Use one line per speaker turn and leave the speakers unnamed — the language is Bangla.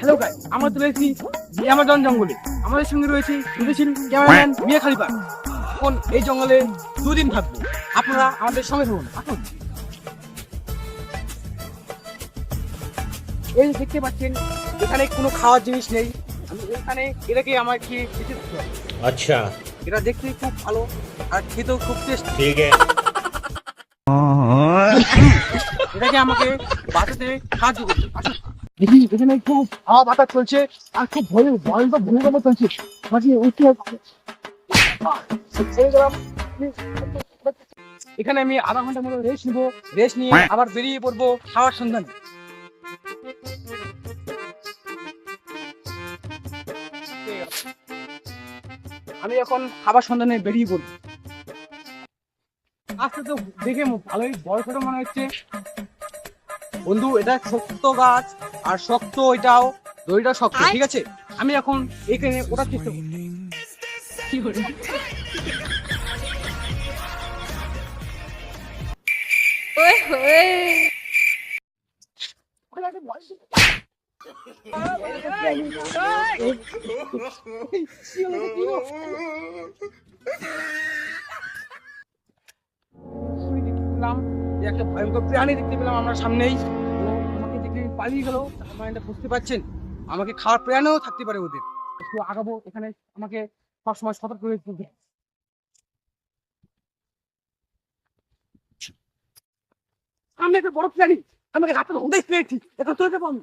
হ্যালো গাই আমরা চলে এসেছি আমাজন জঙ্গলে। আমাদের সঙ্গে রয়েছে বিদেশিল ক্যামেরাম্যান মিয়া খালিফা। এখন এই জঙ্গলে দুদিন থাকব। আপনারা আমাদের সঙ্গে থাকুন এখন এই দেখতে পাচ্ছেন এখানে কোনো খাওয়ার জিনিস নেই। আমি এখানে এটাকে আমার কি
আচ্ছা।
এটা দেখতে খুব ভালো আর খেতেও খুব টেস্ট
ঠিক আছে।
এটাকে আমাকে এখানে খুব হাওয়া বাতাস চলছে। আর খুব ভয় ভয় চলছে। এখানে আমি আধা ঘণ্টার মতো রেস্ট নিবো। রেস্ট নিয়ে আবার বেরিয়ে পড়ব খাওয়ার সন্ধানে। আমি এখন খাবার সন্ধানে বেরিয়ে পড়ব। আজকে তো দেখে ভালোই বড় ছোট মনে হচ্ছে। বন্ধু এটা শক্ত গাছ আর শক্ত এটাও দড়িটা শক্ত ঠিক আছে? আমি এখন এখানে ওটা চেষ্টা করব পেলাম যে একটা ভয়ঙ্কর প্রাণী দেখতে পেলাম আমরা সামনেই। আমাকে দেখে পালিয়ে গেল। আমার এটা বুঝতে পারছেন, আমাকে খাওয়ার প্রাণেও থাকতে পারে ওদের। একটু আগাবো এখানে, আমাকে সবসময় সতর্ক হয়ে তুলবে। সামনে একটা বড় প্রাণী, আমাকে রাতে ওদের পেয়েছি। এটা তুলে দেবো আমি।